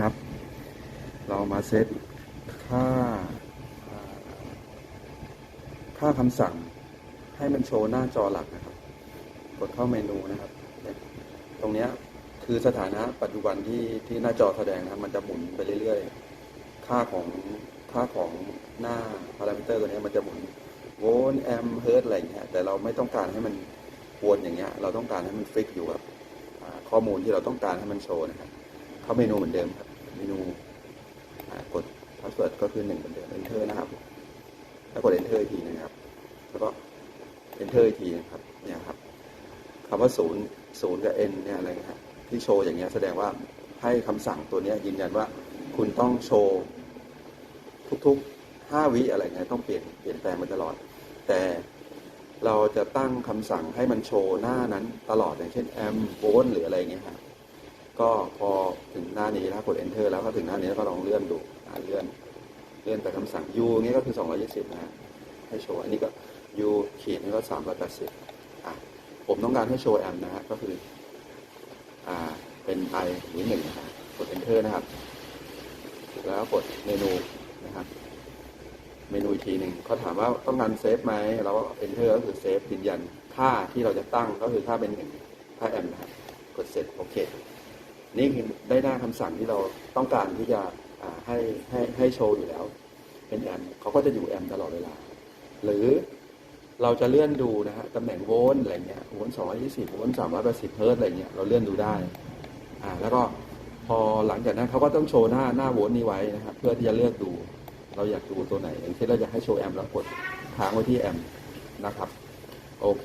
ครับ เรามาเซตค่า ค่าคำสั่งให้มันโชว์หน้าจอหลักนะครับ กดเข้าเมนูนะครับ ตรงนี้คือสถานะปัจจุบันที่ที่หน้าจอแสดงนะมันจะหมุนไปเรื่อยๆ ค่าของค่าของหน้าพารามิเตอร์ตัวนี้มันจะหมุนโวลต์แอมป์เฮิร์ตอะไรอย่างเงี้ยแต่เราไม่ต้องการให้มันวนอย่างเงี้ย เราต้องการให้มันฟิกอยู่กับข้อมูลที่เราต้องการให้มันโชว์นะครับ เข้าเมนูเหมือนเดิมครับ เมนูกดพาสเวิร์ดก็คือหนึ่งเหมือนเดิม enter นะครับ แล้วกด enter อีกทีนะครับ แล้วก็ enter อีกทีนะครับ เนี่ยครับคำว่าศูนย์ศูนย์กับ n เนี่ยอะไรครับที่โชว์อย่างเงี้ยแสดงว่าให้คำสั่งตัวเนี้ยยืนยันว่าคุณต้องโชว์ทุกๆ5วิอะไรเงี้ยต้องเปลี่ยนเปลี่ยนแปลงมาตลอด แต่เราจะตั้งคำสั่งให้มันโชว์หน้านั้นตลอดอย่างเช่น m v o l t หรืออะไรเงี้ยครับ ก็พอถึงหน้านี้แล้วกด enter แล้วก็ถึงหน้านี้แล้วก็ลองเลื่อนดูอ่เลื่อนเลื่อนไปคำสั่ง u เงี้ยก็คือ 220นะฮะให้โชว์ อันนี้ก็ u ขีดนี่ก็ 380อะผมต้องการให้โชว์แอมนะฮะ ก็คือ อ่า เป็น i หรือหนึ่งนะกด enter นะครับ แล้วกดเมนูนะครับ เมนูอีกทีหนึ่งเขาถามว่าต้องการเซฟไหมเราก็ enter ก็คือเซฟยืนยัน ค่าที่เราจะตั้งก็คือค่าเป็นหนึ่งค่าแอมนะครับ กดเสร็จโอเค นี่คือได้หน้าคำสั่งที่เราต้องการที่จะให้ให้ให้โชว์อยู่แล้ว เป็นแอมเขาก็จะอยู่แอมตลอดเวลา หรือเราจะเลื่อนดูนะฮะตำแหน่งโวลต์อะไรเงี้ยโวลต์สองร้อยยี่สิบโวลต์สามร้อยแปดสิบเฮิร์ตอะไรเงี้ยเราเลื่อนดูได้อ่าแล้วก็พอหลังจากนั้นเขาก็ต้องโชว์หน้าหน้าโวลต์นี้ไว้นะครับเพื่อที่จะเลือกดู เราอยากดูตัวไหนอย่างเช่นเราอยากให้โชว์แอมเรากดค้างไว้ที่แอมนะครับ โอเค